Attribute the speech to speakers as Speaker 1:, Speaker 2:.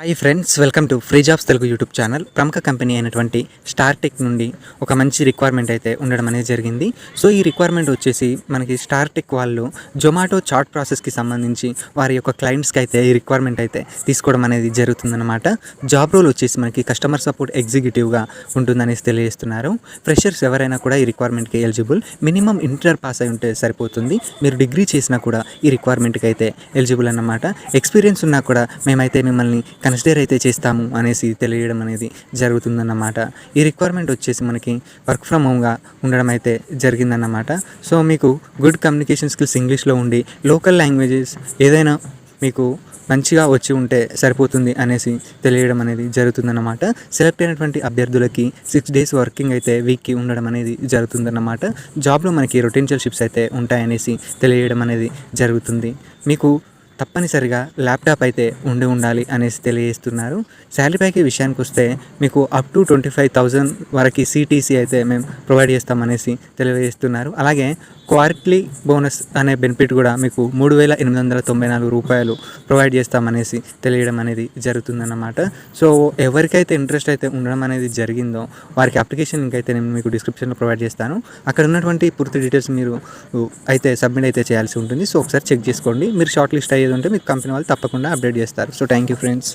Speaker 1: Hi friends welcome to free jobs Telugu YouTube channel ప్రముఖ company అయినటువంటి Startek నుండి ఒక మంచి రిక్వైర్మెంట్ అయితే ఉండడం అనేది జరిగింది. సో ఈ రిక్వైర్మెంట్ వచ్చేసి మనకి స్టార్టెక్ వాళ్ళు జొమాటో చాట్ ప్రాసెస్కి సంబంధించి వారి యొక్క క్లయింట్స్కి అయితే ఈ రిక్వైర్మెంట్ అయితే తీసుకోవడం అనేది జరుగుతుందన్నమాట. జాబ్ రోల్ వచ్చేసి మనకి కస్టమర్ సపోర్ట్ ఎగ్జిక్యూటివ్గా ఉంటుందనేసి తెలియజేస్తున్నారు. ఫ్రెషర్స్ ఎవరైనా కూడా ఈ రిక్వైర్మెంట్కి ఎలిజిబుల్ మినిమం ఇంటర్ పాస్ అయి ఉంటే సరిపోతుంది. మీరు డిగ్రీ చేసినా కూడా ఈ రిక్వైర్మెంట్కి అయితే ఎలిజిబుల్ అన్నమాట. ఎక్స్పీరియన్స్ ఉన్నా కూడా మేమైతే మిమ్మల్ని కన్సిడర్ అయితే చేస్తాము అనేసి తెలియడం అనేది జరుగుతుందన్నమాట. ఈ రిక్వైర్మెంట్ వచ్చేసి మనకి వర్క్ ఫ్రమ్ హోమ్గా ఉండడం అయితే జరిగిందన్నమాట. సో మీకు గుడ్ కమ్యూనికేషన్ స్కిల్స్ ఇంగ్లీష్లో ఉండి లోకల్ లాంగ్వేజెస్ ఏదైనా మీకు మంచిగా వచ్చి ఉంటే సరిపోతుంది అనేసి తెలియడం అనేది జరుగుతుందన్నమాట. సెలెక్ట్ అయినటువంటి అభ్యర్థులకి సిక్స్ డేస్ వర్కింగ్ అయితే వీక్కి ఉండడం అనేది జరుగుతుందన్నమాట. జాబ్లో మనకి రొటెన్షియల్ షిప్స్ అయితే ఉంటాయనేసి తెలియడం అనేది జరుగుతుంది. మీకు తప్పనిసరిగా ల్యాప్టాప్ అయితే ఉండి ఉండాలి అనేసి తెలియజేస్తున్నారు. శాలరీ ప్యాకేజ్ విషయానికి వస్తే మీకు up to twenty five thousand వరకు సిటీసీ అయితే మేము ప్రొవైడ్ చేస్తామనేసి తెలియజేస్తున్నారు. అలాగే క్వార్ట్లీ బోనస్ అనే బెనిఫిట్ కూడా మీకు మూడు వేల ఎనిమిది వందల తొంభై నాలుగు రూపాయలు ప్రొవైడ్ చేస్తామనేసి తెలియడం అనేది జరుగుతుందన్నమాట. సో ఎవరికైతే ఇంట్రెస్ట్ అయితే ఉండడం అనేది జరిగిందో వారికి అప్లికేషన్ లింక్ అయితే నేను మీకు డిస్క్రిప్షన్లో ప్రొవైడ్ చేస్తాను. అక్కడ ఉన్నటువంటి పూర్తి డీటెయిల్స్ మీరు అయితే సబ్మిట్ అయితే చేయాల్సి ఉంటుంది. సో ఒకసారి చెక్ చేసుకోండి. మీరు షార్ట్ లిస్ట్ ఏది ఉంటే మీకు కంపెనీ వాళ్ళు తప్పకుండా అప్డేట్ చేస్తారు. So thank you friends